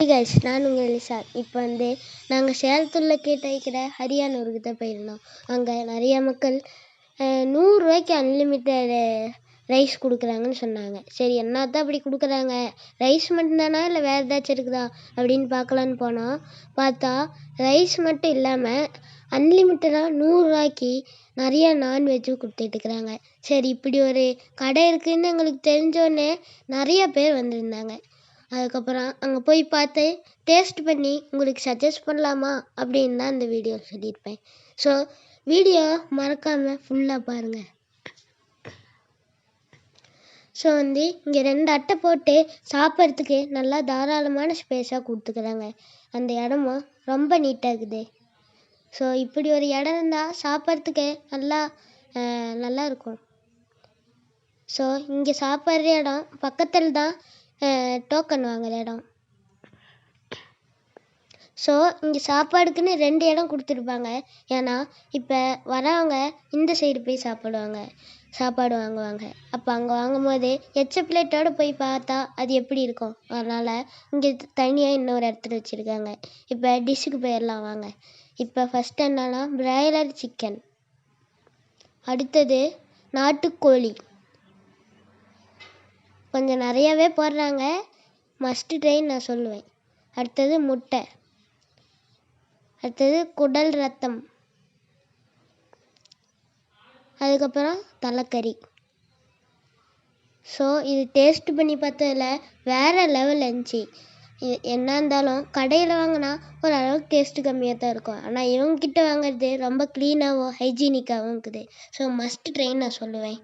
Guys நான் உங்கள் Elisha. இப்போ வந்து நாங்கள் சேலத்தில் கேட்ட வைக்கிற ஹரியானூருக்கு தான் போயிருந்தோம். அங்கே நிறைய மக்கள் நூறுரூவாய்க்கு அன்லிமிட்டெட் ரைஸ் கொடுக்குறாங்கன்னு சொன்னாங்க. சரி என்னத்தான் அப்படி கொடுக்குறாங்க? ரைஸ் மட்டும்தானா? இல்லை வேறு ஏதாச்சும் இருக்குதா? அப்படின்னு பார்க்கலான்னு போனோம். பார்த்தா ரைஸ் மட்டும் இல்லாமல் அன்லிமிட்டடாக நூறுரூவாய்க்கு நிறைய நான்வெஜ்ஜும் கொடுத்துட்ருக்குறாங்க சரி இப்படி ஒரு கடை இருக்குதுன்னு எங்களுக்கு தெரிஞ்சோடனே நிறைய பேர் வந்திருந்தாங்க. அதுக்கப்புறம் அங்கே போய் பார்த்து டேஸ்ட் பண்ணி உங்களுக்கு சஜஸ்ட் பண்ணலாமா அப்படின்னு தான் இந்த வீடியோ சொல்லியிருப்பேன். ஸோ வீடியோ மறக்காமல் ஃபுல்லாக பாருங்கள் ஸோ வந்து இங்கே ரெண்டு அட்டை போட்டு சாப்பிட்றதுக்கு நல்லா தாராளமான ஸ்பேஸாக கொடுத்துக்குறாங்க. அந்த இடமும் ரொம்ப நீட்டாக இருக்குது. ஸோ இப்படி ஒரு இடம் இருந்தால் சாப்பிட்றதுக்கு நல்லா நல்லா இருக்கும். ஸோ இங்கே சாப்பிட்ற இடம் பக்கத்தில் தான் டோக்கன் வாங்குகிற இடம். ஸோ இங்கே சாப்பாடுக்குன்னு ரெண்டு இடம் கொடுத்துருப்பாங்க. ஏன்னா இப்போ வரவங்க இந்த சைடு போய் சாப்பிடுவாங்க சாப்பாடு வாங்குவாங்க. அப்போ அங்கே வாங்கும்போது எச்ச பிளேட்டோடு போய் பார்த்தா அது எப்படி இருக்கும்? அதனால் இங்கே தனியாக இன்னொரு இடத்துல வச்சுருக்காங்க. இப்போ டிஷ்ஷுக்கு போயிடலாம் வாங்க. இப்போ ஃபஸ்ட்டு என்னென்னா பிராய்லர் சிக்கன் அடுத்தது நாட்டுக்கோழி. கொஞ்சம் நிறையாவே போடுறாங்க. மஸ்ட்டு ட்ரைன்னு நான் சொல்லுவேன். அடுத்தது முட்டை. அடுத்தது குடல் ரத்தம். அதுக்கப்புறம் தலைக்கறி. ஸோ இது டேஸ்ட் பண்ணி பார்த்ததில் வேறு லெவல் இருந்துச்சு. என்ன இருந்தாலும் கடையில் வாங்கினா ஓரளவுக்கு டேஸ்ட்டு கம்மியாக தான் இருக்கும். ஆனால் இவங்கக்கிட்ட வாங்குறது ரொம்ப க்ளீனாகவும் ஹைஜீனிக்காகவும் இருக்குது. ஸோ மஸ்ட் ட்ரைன்னு நான் சொல்லுவேன்.